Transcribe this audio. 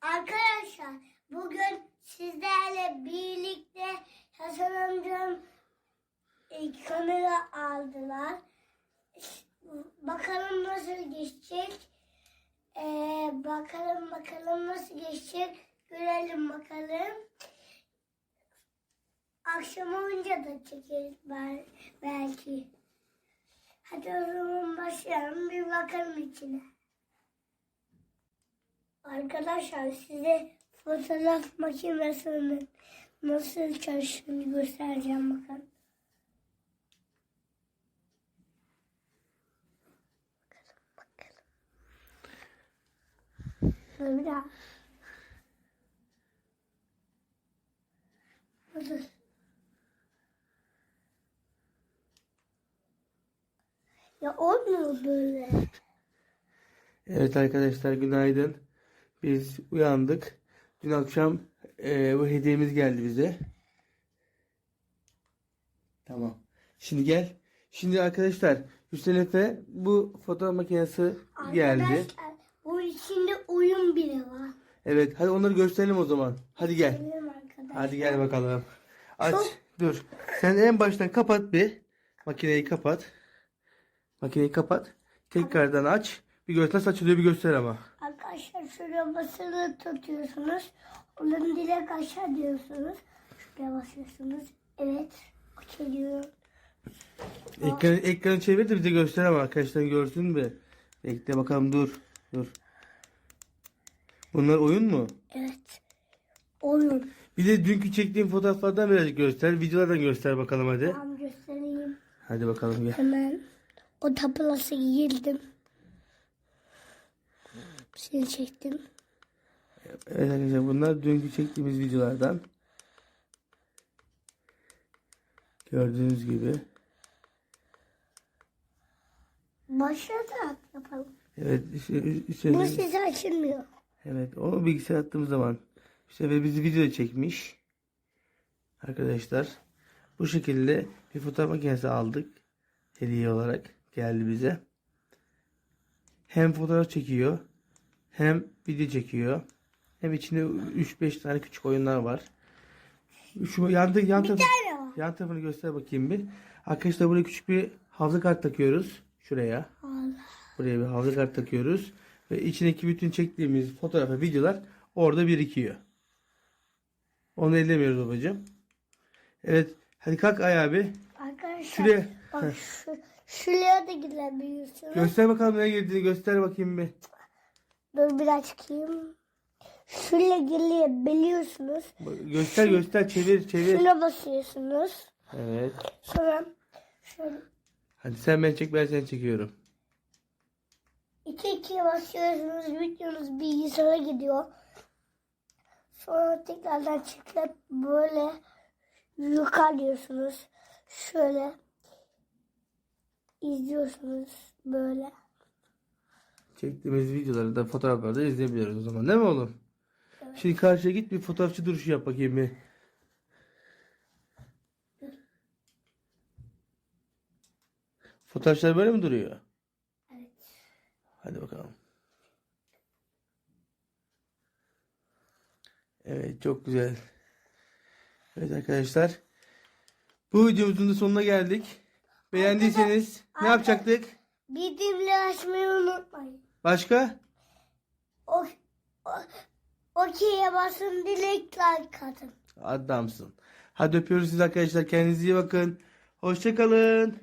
Arkadaşlar bugün sizlerle birlikte Hasan amcam e, kamera aldılar. Bakalım nasıl geçecek. Ee, bakalım bakalım nasıl geçecek. Görelim bakalım. Akşam olunca da çekeriz bel- belki. Hadi o zaman başlayalım bir bakalım içine. Arkadaşlar size fotoğraf makinesinin nasıl çalıştığını göstereceğim bakın. Bakalım bakalım. Bir daha. Dur. Ya olmuyor böyle. Evet arkadaşlar günaydın. Biz uyandık. Dün akşam eee, bu hediyemiz geldi bize. Tamam. Şimdi gel. Şimdi arkadaşlar Hüseyin Efe bu fotoğraf makinesi geldi. Arkadaşlar bu içinde oyun bile var. Evet hadi onları gösterelim o zaman. Hadi gel. Hadi gel bakalım. Aç. Çok- Dur. Sen en baştan kapat bir. Makineyi kapat. Makineyi kapat. Tekrardan aç. Bir göster açılıyor bir göster ama. Arkadaşlar şuraya basılı tutuyorsunuz. Ondan direkt aşağı diyorsunuz. Şuraya basıyorsunuz. Evet. Açılıyor. Ekranı, ekranı çevir de bize göster ama arkadaşlar görsün mü? Bekle bakalım dur. Dur. Bunlar oyun mu? Evet. Oyun. Bir de dünkü çektiğim fotoğraflardan birazcık göster. Videolardan göster bakalım hadi. Tamam göstereyim. Hadi bakalım gel. Hemen o tapılası girdim. Seni çektim. Evet arkadaşlar bunlar dünkü çektiğimiz videolardan. Gördüğünüz gibi. Başladı yapalım. Evet işte, işte, Bu size açılmıyor. evet o bilgisayar attığımız zaman işte ve bizi video çekmiş. Arkadaşlar bu şekilde bir fotoğraf makinesi aldık. Hediye olarak geldi bize. Hem fotoğraf çekiyor hem video çekiyor. Hem içinde 3-5 tane küçük oyunlar var. Şu yan, yan, tarafı, yan tarafını göster bakayım bir. Arkadaşlar buraya küçük bir hafıza kart takıyoruz. Şuraya. Allah. Buraya bir hafıza kart takıyoruz. Ve içindeki bütün çektiğimiz fotoğraf ve videolar orada birikiyor. Onu ellemiyoruz babacığım. Evet. Hadi kalk ayağa bir. Arkadaşlar Şuraya. bak şu, şuraya da gidebiliyorsunuz. Göster bakalım ne girdiğini göster bakayım bir. Dur biraz çıkayım. Şuraya gelebiliyorsunuz. Bak, Göster göster çevir çevir. Şuna basıyorsunuz. Evet. Sonra şöyle Hadi sen ben çek ben seni çekiyorum. iki ikiye basıyorsunuz. Videonuz bilgisayara gidiyor. Sonra tekrardan çıkıp böyle yukarılıyorsunuz. Şöyle izliyorsunuz böyle. Çektiğimiz videoları da fotoğrafları da izleyebiliyoruz o zaman değil mi oğlum? Şimdi karşıya git bir fotoğrafçı duruşu yap bakayım bir. Fotoğrafçılar böyle mi duruyor? Evet. Hadi bakalım. Evet çok güzel. Evet arkadaşlar. Bu videomuzun da sonuna geldik. Beğendiyseniz ne yapacaktık? Bildirimleri açmayı unutmayın. Başka? O, o, okey'e basın dilek like atın. Adamsın. Hadi öpüyoruz siz arkadaşlar. Kendinize iyi bakın. Hoşçakalın.